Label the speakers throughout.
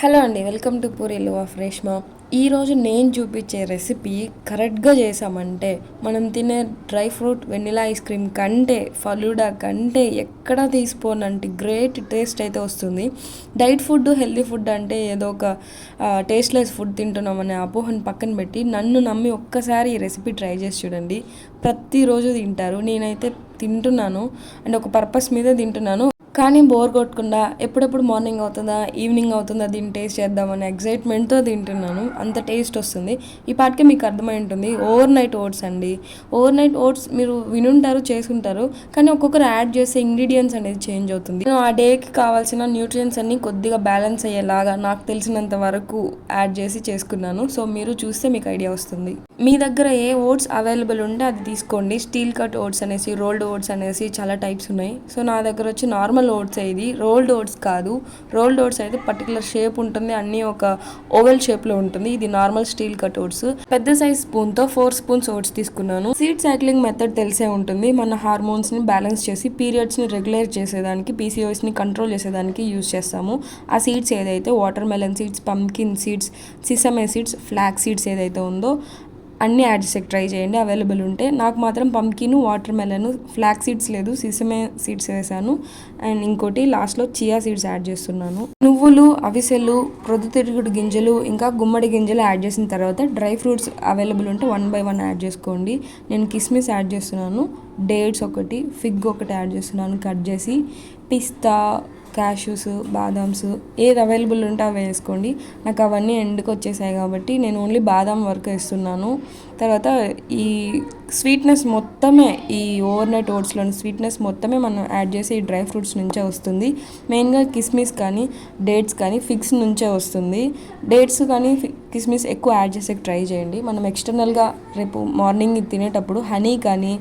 Speaker 1: Hello అండి welcome to Puri of Reshma. ఈరోజు నేను చూపించే రెసిపీ కరెక్ట్గా చేసామంటే మనం తినే dry fruit vanilla ice cream కంటే ఫలూడా కంటే ఎక్కడ తీసుకోనంటే గ్రేట్ టేస్ట్ అయితే వస్తుంది. డైట్ ఫుడ్ హెల్దీ ఫుడ్ అంటే ఏదో ఒక టేస్ట్లెస్ ఫుడ్ తింటున్నామనే అపోహను పక్కన పెట్టి నన్ను నమ్మి ఒక్కసారి ఈ రెసిపీ ట్రై చేసి చూడండి. ప్రతిరోజు తింటారు. నేనైతే తింటున్నాను. అండ్ ఒక పర్పస్ మీద తింటున్నాను. కానీ బోర్ కొట్టకుండా ఎప్పుడెప్పుడు మార్నింగ్ అవుతుందా ఈవినింగ్ అవుతుందా దీన్ని టేస్ట్ చేద్దామని ఎగ్జైట్మెంట్తో తింటున్నాను. అంత టేస్ట్ వస్తుంది. ఈ పాటికే మీకు అర్థమై ఉంటుంది ఓవర్ నైట్ ఓట్స్ అండి. ఓవర్ నైట్ ఓట్స్ మీరు వినుంటారు చేసుకుంటారు కానీ ఒక్కొక్కరు యాడ్ చేసే ఇంగ్రీడియంట్స్ అనేది చేంజ్ అవుతుంది. నేను ఆ డేకి కావాల్సిన న్యూట్రియన్స్ అన్ని కొద్దిగా బ్యాలెన్స్ అయ్యేలాగా నాకు తెలిసినంత వరకు యాడ్ చేసి చేసుకున్నాను. సో మీరు చూస్తే మీకు ఐడియా వస్తుంది. మీ దగ్గర ఏ ఓట్స్ అవైలబుల్ ఉంటే అది తీసుకోండి. స్టీల్ కట్ ఓట్స్ అనేసి రోల్డ్ ఓట్స్ అనేసి చాలా టైప్స్ ఉన్నాయి. సో నా దగ్గర వచ్చి నార్మల్ ఓట్స్ ఇది రోల్డ్ ఓట్స్ కాదు. రోల్డ్ ఓట్స్ అయితే పర్టికులర్ షేప్ ఉంటుంది. అన్ని ఒక ఓవెల్ షేప్లో ఉంటుంది. ఇది నార్మల్ స్టీల్ కట్ ఓట్స్. పెద్ద సైజ్ స్పూన్తో ఫోర్ స్పూన్స్ ఓట్స్ తీసుకున్నాను. సీడ్ సైక్లింగ్ మెథడ్ తెలిసే ఉంటుంది. మన హార్మోన్స్ని బ్యాలెన్స్ చేసి పీరియడ్స్ని రెగ్యులర్ చేసేదానికి పీసీఓఎస్ని కంట్రోల్ చేసేదానికి యూజ్ చేస్తాము. ఆ సీడ్స్ ఏదైతే watermelon seeds pumpkin seeds sesame seeds flax seeds ఏదైతే ఉందో అన్ని యాడ్స్ ట్రై చేయండి అవైలబుల్ ఉంటే. నాకు మాత్రం pumpkin watermelon flax seeds లేదు సిసమే సీడ్స్ వేసాను. అండ్ ఇంకోటి లాస్ట్లో చియా సీడ్స్ యాడ్ చేస్తున్నాను. నువ్వులు అవిసెలు ప్రొద్దుతిరుగుడు గింజలు ఇంకా గుమ్మడి గింజలు యాడ్ చేసిన తర్వాత డ్రై ఫ్రూట్స్ అవైలబుల్ ఉంటే వన్ బై వన్ యాడ్ చేసుకోండి. నేను కిస్మిస్ యాడ్ చేస్తున్నాను. డేట్స్ ఒకటి ఫిగ్ ఒకటి యాడ్ చేస్తున్నాను కట్ చేసి. పిస్తా క్యాష్యూస్ బాదామ్స్ ఏది అవైలబుల్ ఉంటే అవి వేసుకోండి. నాకు అవన్నీ ఎండుకు వచ్చేసాయి కాబట్టి నేను ఓన్లీ బాదాం వరకు వేస్తున్నాను. తర్వాత ఈ స్వీట్నెస్ మొత్తమే ఈ ఓవర్ నైట్ ఓట్స్లోని స్వీట్నెస్ మొత్తమే మనం యాడ్ చేసి ఈ డ్రై ఫ్రూట్స్ నుంచే వస్తుంది. మెయిన్గా కిస్మిస్ కానీ డేట్స్ కానీ ఫిక్స్ నుంచే వస్తుంది. డేట్స్ కానీ కిస్మిస్ ఎక్కువ యాడ్ చేసే ట్రై చేయండి. మనం ఎక్స్టర్నల్గా రేపు మార్నింగ్ తినేటప్పుడు హనీ కానీ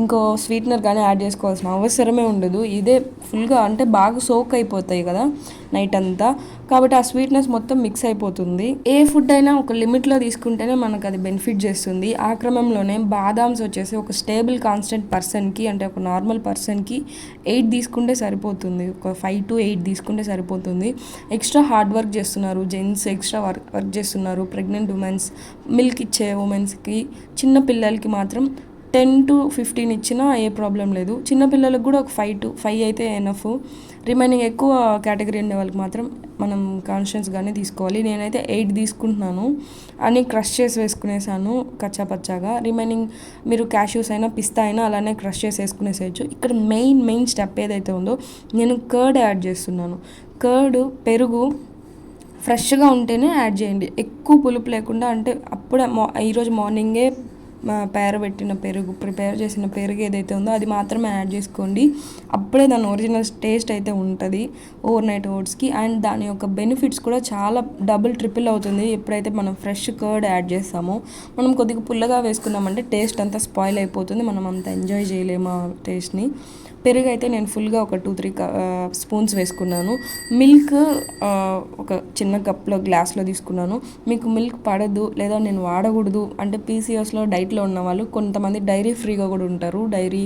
Speaker 1: ఇంకో స్వీట్నర్ కానీ యాడ్ చేసుకోవాల్సిన అవసరమే ఉండదు. ఇదే ఫుల్గా అంటే బాగా సోక్ అయిపోతాయి కదా నైట్ అంతా. కాబట్టి ఆ స్వీట్నెస్ మొత్తం మిక్స్ అయిపోతుంది. ఏ ఫుడ్ అయినా ఒక లిమిట్లో తీసుకుంటేనే మనకు అది బెనిఫిట్ చేస్తుంది. ఆ క్రమంలోనే బాదామ్స్ వచ్చేసి ఒక స్టేబుల్ కాన్స్టెంట్ పర్సన్కి అంటే ఒక నార్మల్ పర్సన్కి ఎయిట్ తీసుకుంటే సరిపోతుంది. ఒక ఫైవ్ టు ఎయిట్ తీసుకుంటే సరిపోతుంది. ఎక్స్ట్రా హార్డ్ వర్క్ చేస్తున్నారు. జెంట్స్ ఎక్స్ట్రా వర్క్ వర్క్ చేస్తున్నారు. ప్రెగ్నెంట్ ఉమెన్స్ మిల్క్ ఇచ్చే ఉమెన్స్కి చిన్న పిల్లలకి మాత్రం టెన్ టు ఫిఫ్టీన్ ఇచ్చినా ఏ ప్రాబ్లం లేదు. చిన్నపిల్లలకు కూడా ఒక ఫైవ్ టు ఫైవ్ అయితే ఎనఫ్. రిమైనింగ్ ఎక్కువ కేటగిరీ ఉండే వాళ్ళకి మాత్రం మనం కాన్షియస్గానే తీసుకోవాలి. నేనైతే ఎయిట్ తీసుకుంటున్నాను. అని క్రష్ చేసి వేసుకునేసాను కచ్చా పచ్చాగా. రిమైనింగ్ మీరు క్యాష్యూస్ అయినా పిస్తా అయినా అలానే క్రష్ చేసి వేసుకునేసేయచ్చు. ఇక్కడ మెయిన్ మెయిన్ స్టెప్ ఏదైతే ఉందో నేను కర్డ్ యాడ్ చేస్తున్నాను. కర్డ్ పెరుగు ఫ్రెష్గా ఉంటేనే యాడ్ చేయండి. ఎక్కువ పులుపు లేకుండా అంటే అప్పుడే మా ఈరోజు మార్నింగే పేరబెట్టిన పెరుగు ప్రిపేర్ చేసిన పెరుగు ఏదైతే ఉందో అది మాత్రమే యాడ్ చేసుకోండి. అప్పుడే దాని ఒరిజినల్ టేస్ట్ అయితే ఉంటుంది ఓవర్ నైట్ ఓట్స్కి. అండ్ దాని యొక్క బెనిఫిట్స్ కూడా చాలా డబుల్ ట్రిపుల్ అవుతుంది. ఎప్పుడైతే మనం ఫ్రెష్ కర్డ్ యాడ్ చేస్తామో మనం కొద్దిగా పుల్లగా వేసుకున్నామంటే టేస్ట్ అంతా స్పాయిల్ అయిపోతుంది. మనం అంత ఎంజాయ్ చేయలేము ఆ టేస్ట్ని. పెరుగు అయితే నేను ఫుల్గా ఒక టూ త్రీ స్పూన్స్ వేసుకున్నాను. మిల్క్ ఒక చిన్న కప్లో గ్లాస్లో తీసుకున్నాను. మీకు మిల్క్ పడద్దు లేదా నేను వాడకూడదు అంటే పీసీఎస్లో డైట్లో ఉన్న వాళ్ళు కొంతమంది డైరీ ఫ్రీగా కూడా ఉంటారు. డైరీ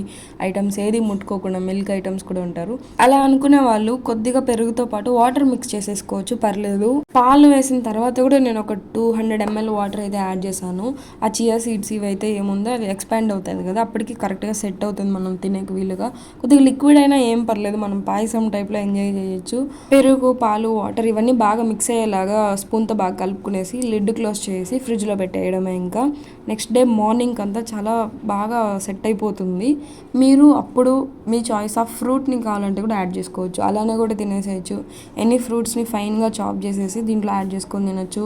Speaker 1: ఐటమ్స్ ఏది ముట్టుకోకుండా మిల్క్ ఐటమ్స్ కూడా ఉంటారు. అలా అనుకునే వాళ్ళు కొద్దిగా పెరుగుతో పాటు వాటర్ మిక్స్ చేసేసుకోవచ్చు పర్లేదు. పాలు వేసిన తర్వాత కూడా నేను ఒక టూ హండ్రెడ్ ఎంఎల్ వాటర్ అయితే యాడ్ చేశాను. ఆ చియా సీడ్స్ ఇవి అయితే ఏముందో అది ఎక్స్పాండ్ అవుతుంది కదా అప్పటికి కరెక్ట్గా సెట్ అవుతుంది మనం తినేకి వీలుగా. కొద్దిగా లిక్విడ్ అయినా ఏం పర్లేదు. మనం పాయసం టైప్లో ఎంజాయ్ చేయొచ్చు. పెరుగు పాలు వాటర్ ఇవన్నీ బాగా మిక్స్ అయ్యేలాగా స్పూన్తో బాగా కలుపుకునేసి లిడ్ క్లోజ్ చేసి ఫ్రిడ్జ్లో పెట్టేయడమే ఇంకా. నెక్స్ట్ డే మార్నింగ్ అంతా చాలా బాగా సెట్ అయిపోతుంది. మీరు అప్పుడు మీ చాయిస్ ఆఫ్ ఫ్రూట్ని కావాలంటే కూడా యాడ్ చేసుకోవచ్చు. అలానే కూడా తినేసేయచ్చు. ఎనీ ఫ్రూట్స్ని ఫైన్గా చాప్ చేసేసి దీంట్లో యాడ్ చేసుకొని తినొచ్చు.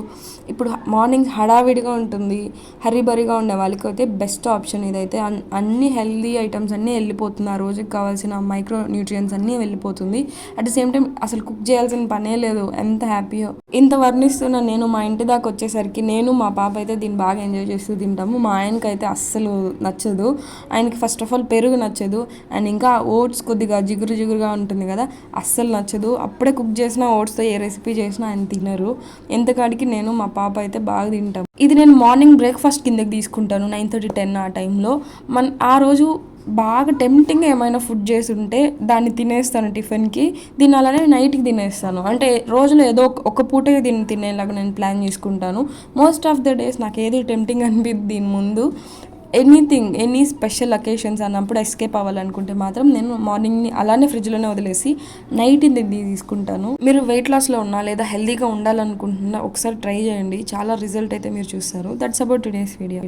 Speaker 1: ఇప్పుడు మార్నింగ్ హడావిడిగా ఉంటుంది. హరీబరీగా ఉండే వాళ్ళకి అయితే బెస్ట్ ఆప్షన్ ఇదైతే అన్ని హెల్దీ ఐటమ్స్ అన్నీ వెళ్ళిపోతుంది ఆ రోజుకి కావాల్సిన మైక్రో న్యూట్రియన్స్ అన్నీ వెళ్ళిపోతుంది. అట్ ద సేమ్ టైం అసలు కుక్ చేయాల్సిన పనే లేదు. ఎంత హ్యాపీయో ఇంత వర్ణిస్తున్న నేను మా ఇంటి దాకా వచ్చేసరికి నేను మా పాప అయితే దీన్ని బాగా ఎంజాయ్ చేస్తూ తింటాము. మా ఆయనకి అయితే అస్సలు నచ్చదు. ఆయనకి ఫస్ట్ ఆఫ్ ఆల్ పెరుగు నచ్చదు. అండ్ ఇంకా ఓట్స్ కొద్దిగా జిగురు జిగురుగా ఉంటుంది కదా అస్సలు నచ్చదు. అప్పుడే కుక్ చేసిన ఓట్స్తో ఏ రెసిపీ చేసినా ఆయన తినరు. ఎంతకాడికి నేను మా పాప అయితే బాగా తింటాం. ఇది నేను మార్నింగ్ బ్రేక్ఫాస్ట్ కిందకి తీసుకుంటాను నైన్ థర్టీ టెన్ ఆ టైంలో మన ఆ రోజు బాగా టెంప్టింగ్ ఏమైనా ఫుడ్ చేసి ఉంటే దాన్ని తినేస్తాను టిఫిన్కి. దీన్ని అలానే నైట్కి తినేస్తాను. అంటే రోజులో ఏదో ఒక- పూటే దీన్ని తినేలాగా నేను ప్లాన్ చేసుకుంటాను. మోస్ట్ ఆఫ్ ద డేస్ నాకు ఏది టెంప్టింగ్ అనిపిద్ది దీని ముందు. ఎనీథింగ్ ఎనీ స్పెషల్ అకేషన్స్ అన్నప్పుడు ఎస్కేప్ అవ్వాలనుకుంటే మాత్రం నేను మార్నింగ్ని అలానే ఫ్రిడ్జ్లోనే వదిలేసి నైట్ ఇది తీసుకుంటాను. మీరు వెయిట్ లాస్లో ఉన్నా లేదా హెల్దీగా ఉండాలనుకుంటున్నా ఒకసారి ట్రై చేయండి. చాలా రిజల్ట్ అయితే మీరు చూస్తారు. That's about today's video